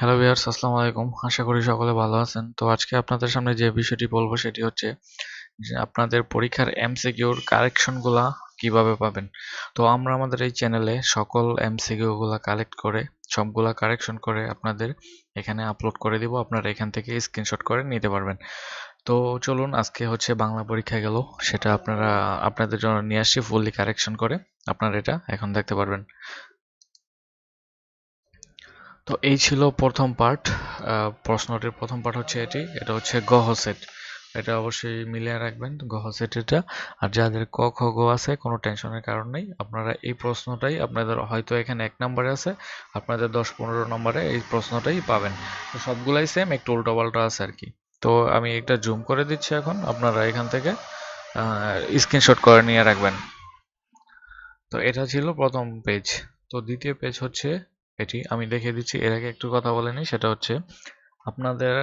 Hello viewers আসসালামু আলাইকুম। আশা করি সকলে ভালো আছেন। তো আজকে আপনাদের সামনে যে বিষয়টি বলব সেটি হচ্ছে যে আপনাদের পরীক্ষার এমসিকিউর কারেকশনগুলা কীভাবে পাবেন? তো আমরা আমাদের এই চ্যানেলে সকল এমসিকিউ গুলা কালেক্ট করে, সবগুলা কারেকশন করে আপনাদের এখানে আপলোড করে দিব। আপনারা এখান থেকে স্ক্রিনশট করে নিতে পারবেন। তো চলুন, আজকে হচ্ছে বাংলা পরীক্ষা গেল। সেটা আপনারা, আপনাদের জন্য নিয়ে আসছি ফুললি কারেকশন করে। আপনারা এটা এখন দেখতে পারবেন। তো এই ছিল প্রথম পার্ট প্রশ্নটির প্রথম পার্ট হচ্ছে এটি, এটা হচ্ছে গহ সেট এটা অবশ্যই মিলিয়ে রাখবেন গহ সেট এটা। আর যাদের ক, খ, গ আছে, কোনো টেনশনের কারণ নেই। আপনারা এই প্রশ্নটাই আপনাদের হয়তো এখানে এক নম্বরে আছে, আপনাদের দশ পনেরো নম্বরে এই প্রশ্নটাই পাবেন। তো সবগুলাই সেম একটু উল্টো পাল্টা আছে আর কি। তো আমি এটা জুম করে দিচ্ছি এখন, আপনারা এখান থেকে স্ক্রিনশট করে নিয়ে রাখবেন। তো এটা ছিল প্রথম পেজ তো দ্বিতীয় পেজ হচ্ছে এটি আমি দেখিয়ে দিচ্ছি। এর আগে একটু কথা বলে নিই, সেটা হচ্ছে আপনাদের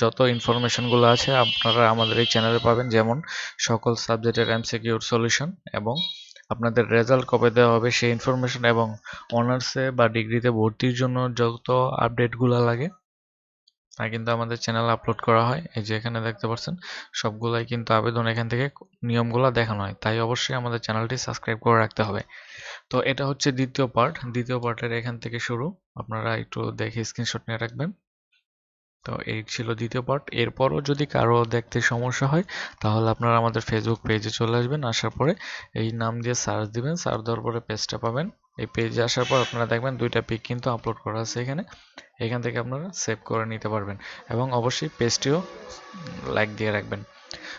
যত ইনফরমেশনগুলো আছে, আপনারা আমাদের এই চ্যানেলে পাবেন। যেমন সকল সাবজেক্টের এমসিকিউর সলিউশন এবং আপনাদের রেজাল্ট কবে দেওয়া হবে সেই ইনফরমেশন এবং অনার্সে বা ডিগ্রিতে ভর্তির জন্য যত আপডেটগুলো লাগে, তা কিন্তু আমাদের চ্যানেল আপলোড করা হয়। এই যে এখানে দেখতে পাচ্ছেন, সবগুলাই কিন্তু আবেদন এখান থেকে নিয়মগুলো দেখানো হয়। তাই অবশ্যই আমাদের চ্যানেলটি সাবস্ক্রাইব করে রাখতে হবে। তো এটা হচ্ছে দ্বিতীয় পার্ট দ্বিতীয় পার্টের এখান থেকে শুরু। আপনারা একটু দেখে স্ক্রিনশট নিয়ে রাখবেন। তো এই ছিল দ্বিতীয় পার্ট এরপরও যদি কারও দেখতে সমস্যা হয়, তাহলে আপনারা আমাদের ফেসবুক পেজে চলে আসবেন। আসার পরে এই নাম দিয়ে সার্চ দিবেন। সার্চ দেওয়ার পরে পেজটা পাবেন। এই পেজে আসার পর আপনারা দেখবেন দুইটা পিক কিন্তু আপলোড করা আছে এখানে। এখান থেকে আপনারা সেভ করে নিতে পারবেন। এবং অবশ্যই পেজটিও লাইক দিয়ে রাখবেন।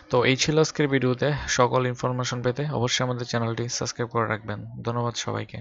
তো এই ছিল আজকের ভিডিওতে সকল ইনফরমেশন পেতে অবশ্যই আমাদের চ্যানেলটি সাবস্ক্রাইব করে রাখবেন। ধন্যবাদ সবাইকে।